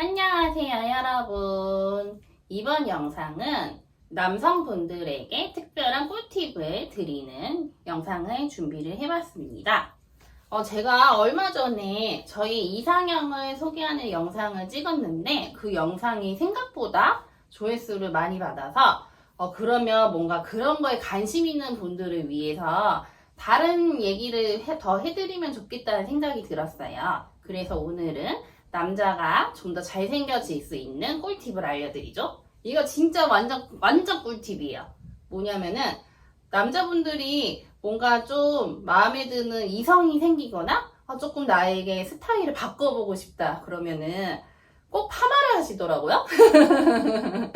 안녕하세요, 여러분. 이번 영상은 남성분들에게 특별한 꿀팁을 드리는 영상을 준비를 해봤습니다. 어, 제가 얼마 전에 저희 이상형을 소개하는 영상을 찍었는데 그 영상이 생각보다 조회수를 많이 받아서 어, 그러면 뭔가 그런 거에 관심 있는 분들을 위해서 다른 얘기를 해- 더 해드리면 좋겠다는 생각이 들었어요. 그래서 오늘은 남자가 좀 더 잘생겨질 수 있는 꿀팁을 알려드리죠. 이거 진짜 완전, 완전 꿀팁이에요. 뭐냐면은, 남자분들이 뭔가 좀 마음에 드는 이성이 생기거나, 아, 조금 나에게 스타일을 바꿔보고 싶다. 그러면은 꼭 파마를 하시더라고요.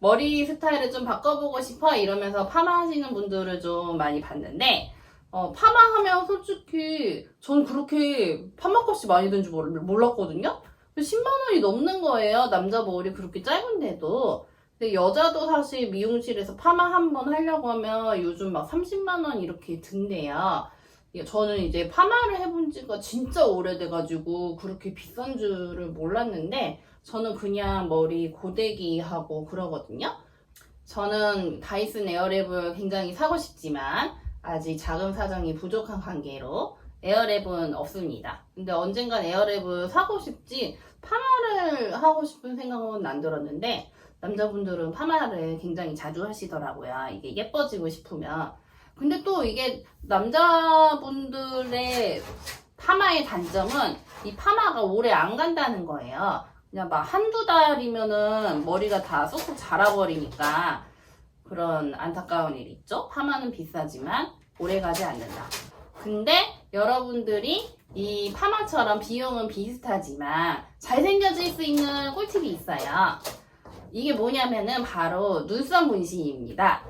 머리 스타일을 좀 바꿔보고 싶어. 이러면서 파마하시는 분들을 좀 많이 봤는데, 어, 파마하면 솔직히 전 그렇게 파마값이 많이 든줄 몰랐거든요? 10만 원이 넘는 거예요. 남자 머리 그렇게 짧은데도. 근데 여자도 사실 미용실에서 파마 한 번 하려고 하면 요즘 막 30만 원 이렇게 든대요. 예, 저는 이제 파마를 해본 지가 진짜 오래돼가지고 그렇게 비싼 줄을 몰랐는데 저는 그냥 머리 고데기 하고 그러거든요. 저는 다이슨 에어랩을 굉장히 사고 싶지만 아직 자금 사정이 부족한 관계로 에어랩은 없습니다. 근데 언젠간 에어랩을 사고 싶지 파마를 하고 싶은 생각은 안 들었는데 남자분들은 파마를 굉장히 자주 하시더라고요. 이게 예뻐지고 싶으면. 근데 또 이게 남자분들의 파마의 단점은 이 파마가 오래 안 간다는 거예요. 그냥 막 한두 달이면은 머리가 다 쏙쏙 자라버리니까 그런 안타까운 일 있죠? 파마는 비싸지만 오래 가지 않는다. 근데 여러분들이 이 파마처럼 비용은 비슷하지만 잘생겨질 수 있는 꿀팁이 있어요. 이게 뭐냐면은 바로 눈썹 문신입니다.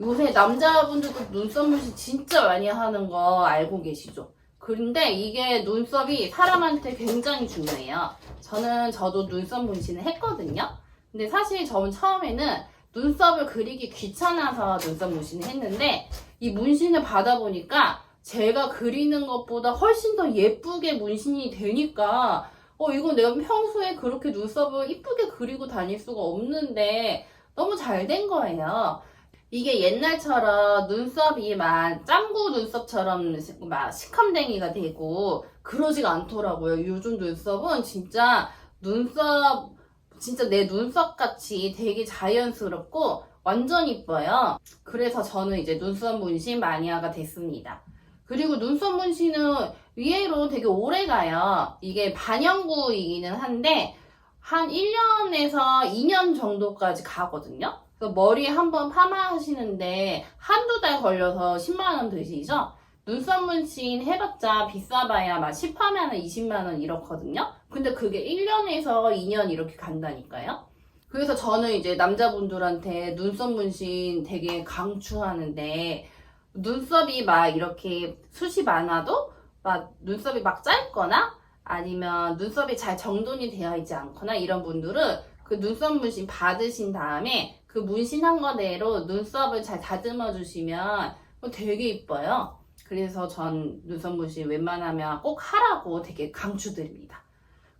요새 남자분들도 눈썹 문신 진짜 많이 하는 거 알고 계시죠? 근데 이게 눈썹이 사람한테 굉장히 중요해요. 저는 저도 눈썹 문신을 했거든요. 근데 사실 저는 처음에는 눈썹을 그리기 귀찮아서 눈썹 문신을 했는데 이 문신을 받아보니까 제가 그리는 것보다 훨씬 더 예쁘게 문신이 되니까 어 이거 내가 평소에 그렇게 눈썹을 이쁘게 그리고 다닐 수가 없는데 너무 잘 된 거예요. 이게 옛날처럼 눈썹이 막 짱구 눈썹처럼 막 시커멓댕이가 되고 그러지가 않더라고요. 요즘 눈썹은 진짜 눈썹 진짜 내 눈썹 같이 되게 자연스럽고 완전 이뻐요. 그래서 저는 이제 눈썹 문신 마니아가 됐습니다. 그리고 눈썹 문신은 위에로 되게 오래 가요. 이게 반영구이기는 한데 한 1년에서 2년 정도까지 가거든요. 그래서 머리 한번 파마하시는데 한두 달 걸려서 10만원 드시죠? 눈썹 문신 해봤자 비싸봐야 막 10하면 20만원 이렇거든요? 근데 그게 1년에서 2년 이렇게 간다니까요? 그래서 저는 이제 남자분들한테 눈썹 문신 되게 강추하는데 눈썹이 막 이렇게 숱이 많아도 막 눈썹이 막 짧거나 아니면 눈썹이 잘 정돈이 되어 있지 않거나 이런 분들은 그 눈썹 문신 받으신 다음에 그 문신한 거대로 눈썹을 잘 다듬어 주시면 되게 이뻐요. 그래서 전 눈썹 문신 웬만하면 꼭 하라고 되게 강추드립니다.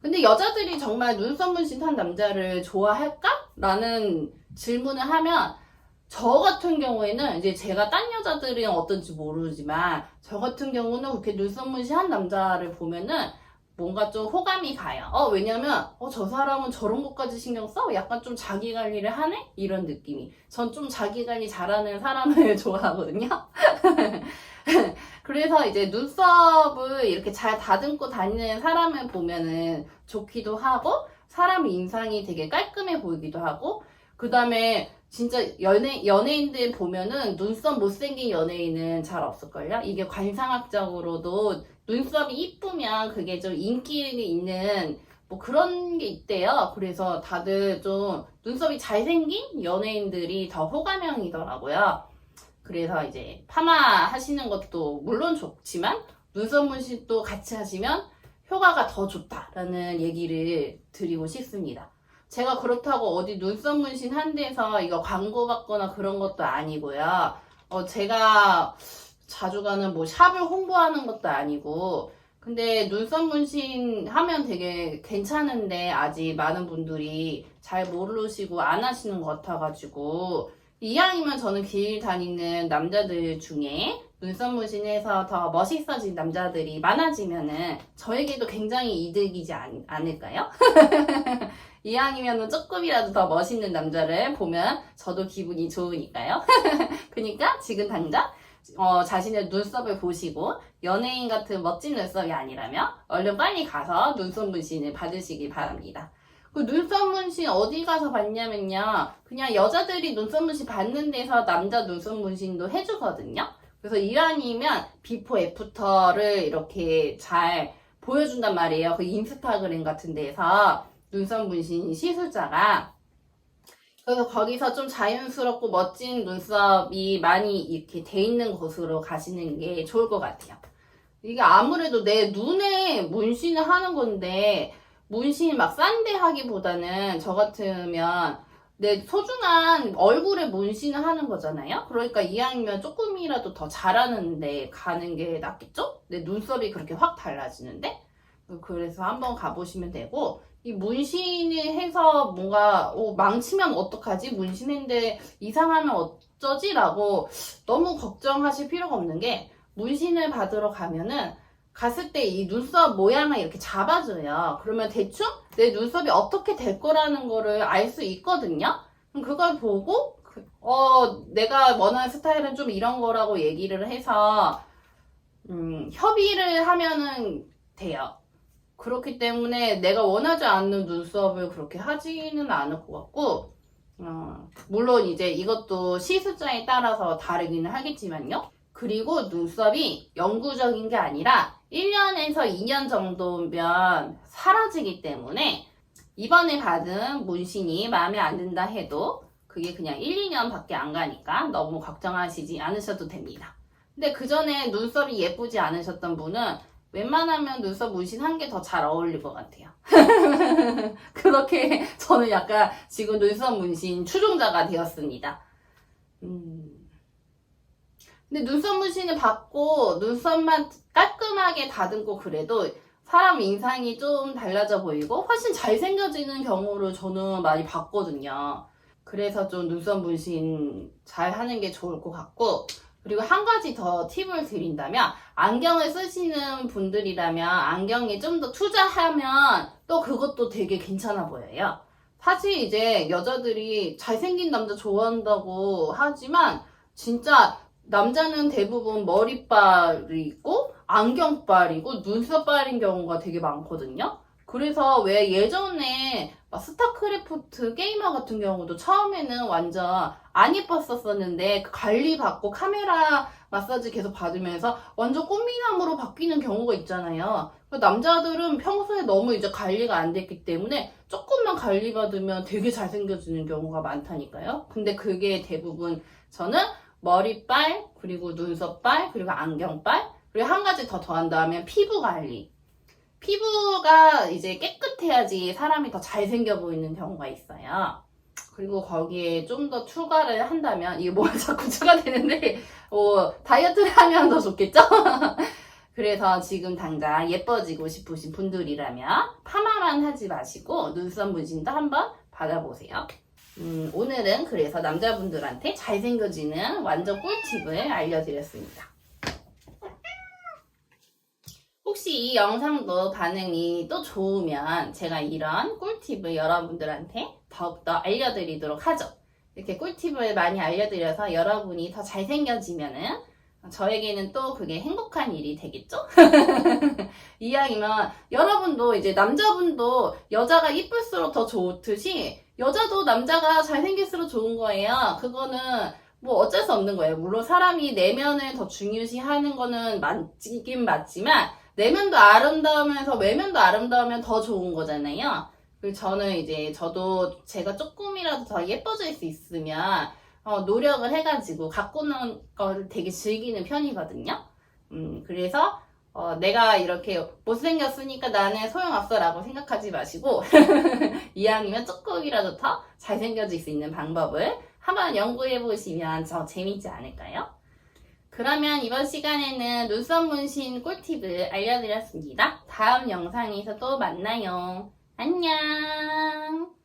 근데 여자들이 정말 눈썹 문신 한 남자를 좋아할까? 라는 질문을 하면 저 같은 경우에는 이제 제가 딴 여자들은 어떤지 모르지만 저 같은 경우는 그렇게 눈썹 문신 한 남자를 보면은 뭔가 좀 호감이 가요. 어, 왜냐면, 어, 저 사람은 저런 것까지 신경 써? 약간 좀 자기 관리를 하네? 이런 느낌이. 전 좀 자기 관리 잘하는 사람을 좋아하거든요. 그래서 이제 눈썹을 이렇게 잘 다듬고 다니는 사람을 보면은 좋기도 하고, 사람 인상이 되게 깔끔해 보이기도 하고, 그 다음에 진짜 연예, 연예인들 보면은 눈썹 못생긴 연예인은 잘 없을걸요? 이게 관상학적으로도 눈썹이 이쁘면 그게 좀 인기 있는 뭐 그런 게 있대요. 그래서 다들 좀 눈썹이 잘생긴 연예인들이 더 호감형이더라고요. 그래서 이제 파마 하시는 것도 물론 좋지만 눈썹 문신도 같이 하시면 효과가 더 좋다라는 얘기를 드리고 싶습니다. 제가 그렇다고 어디 눈썹 문신 한 데서 이거 광고 받거나 그런 것도 아니고요. 어, 제가 자주 가는 뭐 샵을 홍보하는 것도 아니고 근데 눈썹 문신 하면 되게 괜찮은데 아직 많은 분들이 잘 모르시고 안 하시는 것 같아가지고 이왕이면 저는 길 다니는 남자들 중에 눈썹 문신해서 더 멋있어진 남자들이 많아지면은 저에게도 굉장히 이득이지 않, 않을까요? 이왕이면 조금이라도 더 멋있는 남자를 보면 저도 기분이 좋으니까요. 그러니까 지금 당장 어, 자신의 눈썹을 보시고 연예인 같은 멋진 눈썹이 아니라면 얼른 빨리 가서 눈썹 문신을 받으시기 바랍니다. 그 눈썹 문신 어디 가서 받냐면요. 그냥 여자들이 눈썹 문신 받는 데서 남자 눈썹 문신도 해주거든요. 그래서 이왕이면 비포 애프터를 이렇게 잘 보여준단 말이에요. 그 인스타그램 같은 데서 눈썹 문신 시술자가 그래서 거기서 좀 자연스럽고 멋진 눈썹이 많이 이렇게 돼 있는 곳으로 가시는 게 좋을 것 같아요. 이게 아무래도 내 눈에 문신을 하는 건데 문신이 막 싼 데 하기보다는 저 같으면 내 소중한 얼굴에 문신을 하는 거잖아요. 그러니까 이왕이면 조금이라도 더 잘하는데 가는 게 낫겠죠? 내 눈썹이 그렇게 확 달라지는데 그래서 한번 가보시면 되고 이 문신을 해서 뭔가 어, 망치면 어떡하지? 문신인데 이상하면 어쩌지?라고 너무 걱정하실 필요가 없는 게 문신을 받으러 가면은 갔을 때 이 눈썹 모양을 이렇게 잡아줘요. 그러면 대충 내 눈썹이 어떻게 될 거라는 거를 알 수 있거든요. 그럼 그걸 보고 그- 어 내가 원하는 스타일은 좀 이런 거라고 얘기를 해서 음, 협의를 하면은 돼요. 그렇기 때문에 내가 원하지 않는 눈썹을 그렇게 하지는 않을 것 같고, 어, 물론 이제 이것도 시술자에 따라서 다르기는 하겠지만요. 그리고 눈썹이 영구적인 게 아니라 1년에서 2년 정도면 사라지기 때문에 이번에 받은 문신이 마음에 안 든다 해도 그게 그냥 1, 2년 밖에 안 가니까 너무 걱정하시지 않으셔도 됩니다. 근데 그 전에 눈썹이 예쁘지 않으셨던 분은 웬만하면 눈썹 문신 한 개 더 잘 어울릴 것 같아요. 그렇게 저는 약간 지금 눈썹 문신 추종자가 되었습니다. 음. 근데 눈썹 문신을 받고 눈썹만 깔끔하게 다듬고 그래도 사람 인상이 좀 달라져 보이고 훨씬 잘생겨지는 경우를 저는 많이 봤거든요. 그래서 좀 눈썹 문신 잘 하는 게 좋을 것 같고 그리고 한 가지 더 팁을 드린다면 안경을 쓰시는 분들이라면 안경에 좀 더 투자하면 또 그것도 되게 괜찮아 보여요. 사실 이제 여자들이 잘생긴 남자 좋아한다고 하지만 진짜 남자는 대부분 머리빨이 있고 안경빨이고 눈썹빨인 경우가 되게 많거든요. 그래서 왜 예전에 막 스타크래프트 게이머 같은 경우도 처음에는 완전 안 예뻤었었는데 그 관리 받고 카메라 마사지 계속 받으면서 완전 꽃미남으로 바뀌는 경우가 있잖아요. 그 남자들은 평소에 너무 이제 관리가 안 됐기 때문에 조금만 관리 받으면 되게 잘생겨지는 경우가 많다니까요. 근데 그게 대부분 저는 머리빨, 그리고 눈썹빨, 그리고 안경빨, 그리고 한 가지 더 더한다면 피부 관리. 피부가 이제 깨끗해야지 사람이 더 잘생겨 보이는 경우가 있어요. 그리고 거기에 좀 더 추가를 한다면, 이게 뭐가 자꾸 추가되는데, 뭐, 다이어트를 하면 더 좋겠죠? 그래서 지금 당장 예뻐지고 싶으신 분들이라면, 파마만 하지 마시고, 눈썹 문신도 한번 받아보세요. 음, 오늘은 그래서 남자분들한테 잘생겨지는 완전 꿀팁을 알려드렸습니다. 혹시 이 영상도 반응이 또 좋으면 제가 이런 꿀팁을 여러분들한테 더욱더 알려드리도록 하죠. 이렇게 꿀팁을 많이 알려드려서 여러분이 더 잘생겨지면은 저에게는 또 그게 행복한 일이 되겠죠? 이왕이면 여러분도 이제 남자분도 여자가 이쁠수록 더 좋듯이 여자도 남자가 잘생길수록 좋은 거예요. 그거는 뭐 어쩔 수 없는 거예요. 물론 사람이 내면을 더 중요시하는 거는 맞긴 맞지만 내면도 아름다우면서 외면도 아름다우면 더 좋은 거잖아요. 그리고 저는 이제 저도 제가 조금이라도 더 예뻐질 수 있으면 어, 노력을 해가지고 갖고 노는 걸 되게 즐기는 편이거든요. 음, 그래서 어, 내가 이렇게 못생겼으니까 나는 소용없어 라고 생각하지 마시고 이왕이면 조금이라도 더 잘생겨질 수 있는 방법을 한번 연구해 보시면 더 재밌지 않을까요? 그러면 이번 시간에는 눈썹 문신 꿀팁을 알려드렸습니다. 다음 영상에서 또 만나요. 안녕!